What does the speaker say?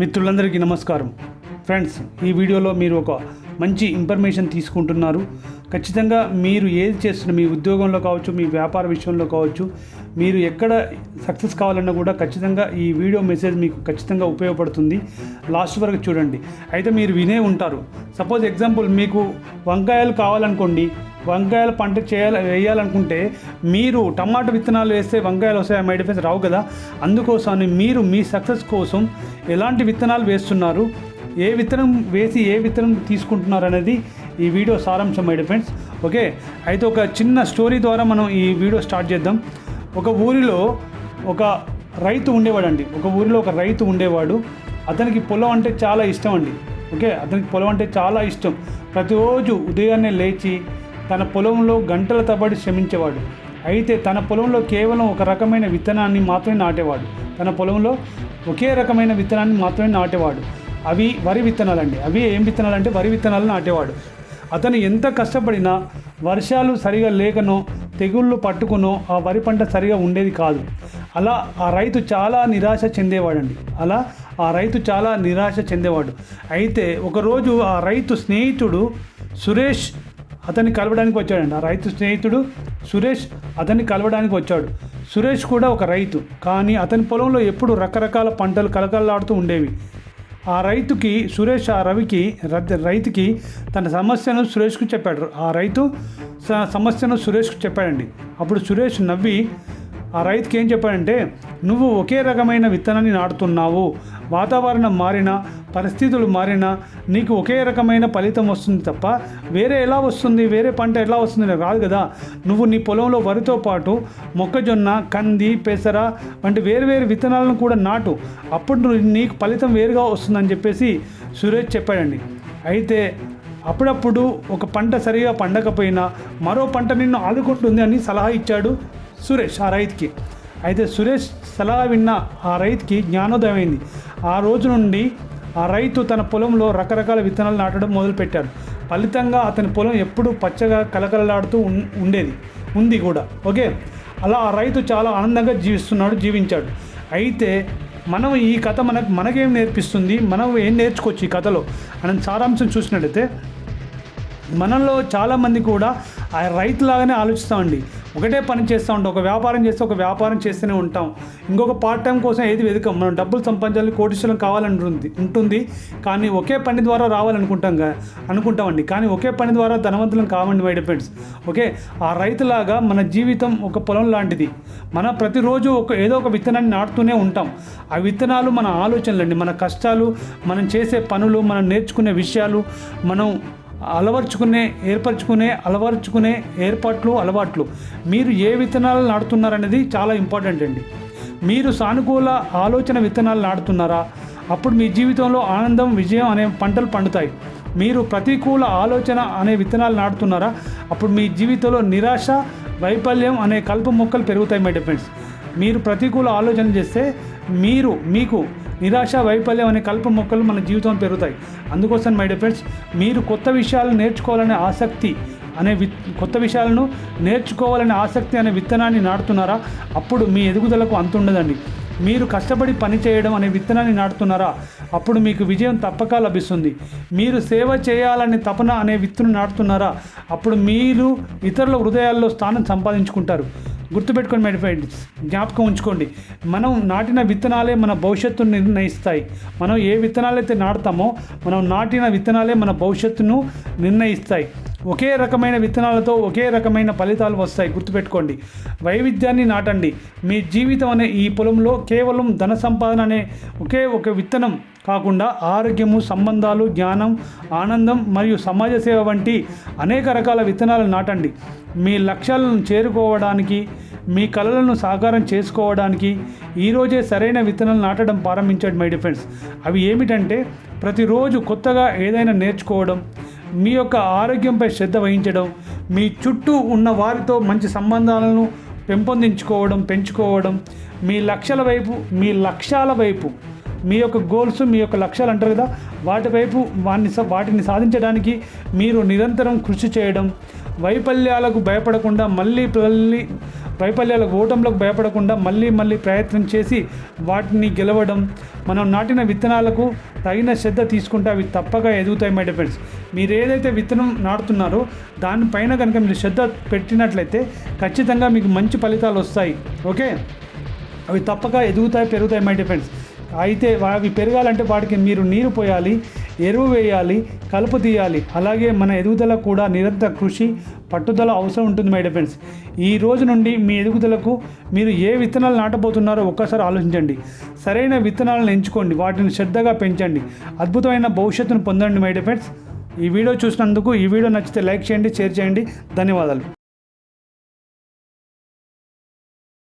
మిత్రులందరికీ నమస్కారం. ఫ్రెండ్స్ ఈ వీడియోలో మీరు ఒక మంచి ఇన్ఫర్మేషన్ తీసుకుంటున్నారు. ఖచ్చితంగా మీరు ఏది చేస్తున్న మీ ఉద్యోగంలో కావచ్చు మీ వ్యాపార విషయంలో కావచ్చు మీరు ఎక్కడ సక్సెస్ కావాలన్నా కూడా ఖచ్చితంగా ఈ వీడియో మెసేజ్ మీకు ఖచ్చితంగా ఉపయోగపడుతుంది. లాస్ట్ వరకు చూడండి. అయితే మీరు వినే ఉంటారు. సపోజ్ ఎగ్జాంపుల్ మీకు వంకాయలు కావాలనుకోండి వంకాయల పంట చేయాలి వేయాలనుకుంటే మీరు టమాటా విత్తనాలు వేస్తే వంకాయలు వస్తాయి మై డిఫెన్స్ రావు కదా. అందుకోసం మీరు మీ సక్సెస్ కోసం ఎలాంటి విత్తనాలు వేస్తున్నారు ఏ విత్తనం వేసి ఏ విత్తనం తీసుకుంటున్నారు అనేది ఈ వీడియో సారాంశం మై డిఫెన్స్ ఓకే అయితే ఒక చిన్న స్టోరీ ద్వారా మనం ఈ వీడియో స్టార్ట్ చేద్దాం. ఒక ఊరిలో ఒక రైతు ఉండేవాడండి. ఒక ఊరిలో ఒక రైతు ఉండేవాడు. అతనికి పొలం అంటే చాలా ఇష్టం అండి. ఓకే అతనికి పొలం అంటే చాలా ఇష్టం. ప్రతిరోజు ఉదయాన్నే లేచి తన పొలంలో గంటల తబడి శ్రమించేవాడు. అయితే తన పొలంలో కేవలం ఒక రకమైన విత్తనాన్ని మాత్రమే నాటేవాడు. తన పొలంలో ఒకే రకమైన విత్తనాన్ని మాత్రమే నాటేవాడు. అవి వరి విత్తనాలండి. అవి ఏం విత్తనాలు అంటే వరి విత్తనాలు నాటేవాడు. అతను ఎంత కష్టపడినా వర్షాలు సరిగా లేకనో తెగుళ్ళు పట్టుకునో ఆ వరి పంట సరిగా ఉండేది కాదు. అలా ఆ రైతు చాలా నిరాశ చెందేవాడండి. అలా ఆ రైతు చాలా నిరాశ చెందేవాడు. అయితే ఒకరోజు ఆ రైతు స్నేహితుడు సురేష్ అతన్ని కలవడానికి వచ్చాడండి ఆ రైతు స్నేహితుడు సురేష్ అతన్ని కలవడానికి వచ్చాడు. సురేష్ కూడా ఒక రైతు. కానీ అతని పొలంలో ఎప్పుడు రకరకాల పంటలు కలకలలాడుతూ ఉండేవి. ఆ రైతుకి సురేష్ ఆ రవికి రైతుకి తన సమస్యను సురేష్కు చెప్పాడు. ఆ రైతు సమస్యను సురేష్కు చెప్పాడండి. అప్పుడు సురేష్ నవ్వి ఆ రైతుకి ఏం చెప్పాడంటే నువ్వు ఒకే రకమైన విత్తనాన్ని నాటుతున్నావు. వాతావరణం మారినా పరిస్థితులు మారినా నీకు ఒకే రకమైన ఫలితం వస్తుంది తప్ప వేరే ఎలా వస్తుంది? వేరే పంట ఎలా వస్తుంది? కాదు కదా. నువ్వు నీ పొలంలో వరితో పాటు మొక్కజొన్న కంది పెసర వంటి వేరు వేరు విత్తనాలను కూడా నాటు. అప్పుడు నువ్వు- నీకు ఫలితం వేరుగా వస్తుందని చెప్పేసి సురేష్ చెప్పాడండి. అయితే అప్పుడప్పుడు ఒక పంట సరిగా పండకపోయినా మరో పంట నిన్ను ఆదుకుంటుంది అని సలహా ఇచ్చాడు సురేష్ ఆ రైతుకి. అయితే సురేష్ సలహా విన్న ఆ రైతుకి జ్ఞానోదయమైంది ఆ రోజు నుండి ఆ రైతు తన పొలంలో రకరకాల విత్తనాలు నాటడం మొదలుపెట్టాడు. ఫలితంగా అతని పొలం ఎప్పుడూ పచ్చగా కలకలలాడుతూ ఉం ఉండేది ఉంది కూడా. ఓకే? అలా ఆ రైతు చాలా ఆనందంగా జీవిస్తున్నాడు జీవించాడు. అయితే మనం ఈ కథ మనకు మనకేం నేర్పిస్తుంది? మనం ఏం నేర్చుకోవచ్చు ఈ కథలో? అని సారాంశం చూసినట్టయితే మనలో చాలామంది కూడా ఆ రైతులాగానే ఆలోచిస్తామండి. ఒకటే పని చేస్తూ ఉంటాం ఒక వ్యాపారం చేస్తే ఒక వ్యాపారం చేస్తూనే ఉంటాం. ఇంకొక పార్ట్ టైం కోసం ఏది వెతకం? మనం డబ్బులు సంపాదించాలి కోటీశ్వరం కావాలని ఉంటుంది. కానీ ఒకే పని ద్వారా రావాలనుకుంటాం గా- అనుకుంటామండి. కానీ ఒకే పని ద్వారా ధనవంతులం కావండి మై డిపెండ్స్ ఓకే? ఆ రైతులాగా మన జీవితం ఒక పొలం లాంటిది. మన ప్రతిరోజు ఒక ఏదో ఒక విత్తనాన్ని నాటుతూనే ఉంటాం. ఆ విత్తనాలు మన ఆలోచనలండి మన కష్టాలు మనం చేసే పనులు మనం నేర్చుకునే విషయాలు మనం అలవర్చుకునే ఏర్పరచుకునే అలవర్చుకునే ఏర్పాట్లు అలవాట్లు. మీరు ఏ విత్తనాలు నాటుతున్నారనేది చాలా ఇంపార్టెంట్ అండి. మీరు సానుకూల ఆలోచన విత్తనాలు నాటుతున్నారా? అప్పుడు మీ జీవితంలో ఆనందం విజయం అనే పంటలు పండుతాయి. మీరు ప్రతికూల ఆలోచన అనే విత్తనాలు నాటుతున్నారా? అప్పుడు మీ జీవితంలో నిరాశ వైఫల్యం అనే కలుపు మొక్కలు పెరుగుతాయి మై డిఫెండ్స్ మీరు ప్రతికూల ఆలోచన చేస్తే మీరు మీకు నిరాశ వైఫల్యం అనే కల్ప మొక్కలు మన జీవితం పెరుగుతాయి. అందుకోసం మై డిఫెండ్స్ మీరు కొత్త విషయాలు నేర్చుకోవాలనే ఆసక్తి అనే వి కొత్త విషయాలను నేర్చుకోవాలనే ఆసక్తి అనే విత్తనాన్ని నాటుతున్నారా? అప్పుడు మీ ఎదుగుదలకు అంతుండదండి మీరు కష్టపడి పని చేయడం అనే విత్తనాన్ని నాటుతున్నారా? అప్పుడు మీకు విజయం తప్పక లభిస్తుంది. మీరు సేవ చేయాలనే తపన అనే విత్తును నాటుతున్నారా? అప్పుడు మీరు ఇతరుల హృదయాల్లో స్థానం సంపాదించుకుంటారు. గుర్తుపెట్టుకొని మై ఫ్రెండ్స్ జ్ఞాపకం ఉంచుకోండి. మనం నాటిన విత్తనాలే మన భవిష్యత్తును నిర్ణయిస్తాయి. మనం ఏ విత్తనాలైతే నాటుతామో మనం నాటిన విత్తనాలే మన భవిష్యత్తును నిర్ణయిస్తాయి. ఒకే రకమైన విత్తనాలతో ఒకే రకమైన ఫలితాలు వస్తాయి. గుర్తుపెట్టుకోండి. వైవిధ్యాన్ని నాటండి. మీ జీవితం అనే ఈ పొలంలో కేవలం ధన సంపాదన అనే ఒకే ఒక విత్తనం కాకుండా ఆరోగ్యము సంబంధాలు జ్ఞానం ఆనందం మరియు సమాజ సేవ వంటి అనేక రకాల విత్తనాలు నాటండి. మీ లక్ష్యాలను చేరుకోవడానికి మీ కళలను సాకారం చేసుకోవడానికి ఈరోజే సరైన విత్తనాలు నాటడం ప్రారంభించండి మై డిఫెండ్స్ అవి ఏమిటంటే ప్రతిరోజు కొత్తగా ఏదైనా నేర్చుకోవడం మీ యొక్క ఆరోగ్యంపై శ్రద్ధ వహించడం మీ చుట్టూ ఉన్న వారితో మంచి సంబంధాలను పెంపొందించుకోవడం పెంచుకోవడం మీ లక్ష్యాల వైపు మీ లక్ష్యాల వైపు మీ యొక్క గోల్స్ మీ యొక్క లక్ష్యాలు అంటారు కదా వాటి వైపు వాటిని సా- వాటిని సాధించడానికి మీరు నిరంతరం కృషి చేయడం వైఫల్యాలకు భయపడకుండా మళ్ళీ మళ్ళీ వైఫల్యాలకు ఓటంలకు భయపడకుండా మళ్ళీ మళ్ళీ ప్రయత్నం చేసి వాటిని గెలవడం మనం నాటిన విత్తనాలకు తగిన శ్రద్ధ తీసుకుంటే అవి తప్పగా ఎదుగుతాయి మై డిఫెండ్స్ మీరు ఏదైతే విత్తనం నాటుతున్నారో దానిపైన కనుక మీరు శ్రద్ధ పెట్టినట్లయితే ఖచ్చితంగా మీకు మంచి ఫలితాలు వస్తాయి. ఓకే? అవి తప్పక ఎదుగుతాయి పెరుగుతాయి మై డిఫెండ్స్ అయితే అవి పెరగాలంటే వాటికి మీరు నీరు పోయాలి ఎరువు వేయాలి కలుపు తీయాలి. అలాగే మన ఎదుగుదల కూడా నిరంతర కృషి పట్టుదల అవసరం ఉంటుంది మై డిఫెండ్స్ ఈ రోజు నుండి మీ ఎదుగుదలకు మీరు ఏ విత్తనాలు నాటబోతున్నారో ఒక్కసారి ఆలోచించండి. సరైన విత్తనాలను ఎంచుకోండి వాటిని శ్రద్ధగా పెంచండి. అద్భుతమైన భవిష్యత్తును పొందండి మై డిఫెండ్స్ ఈ వీడియో చూసినందుకు ఈ వీడియో నచ్చితే లైక్ చేయండి షేర్ చేయండి. ధన్యవాదాలు.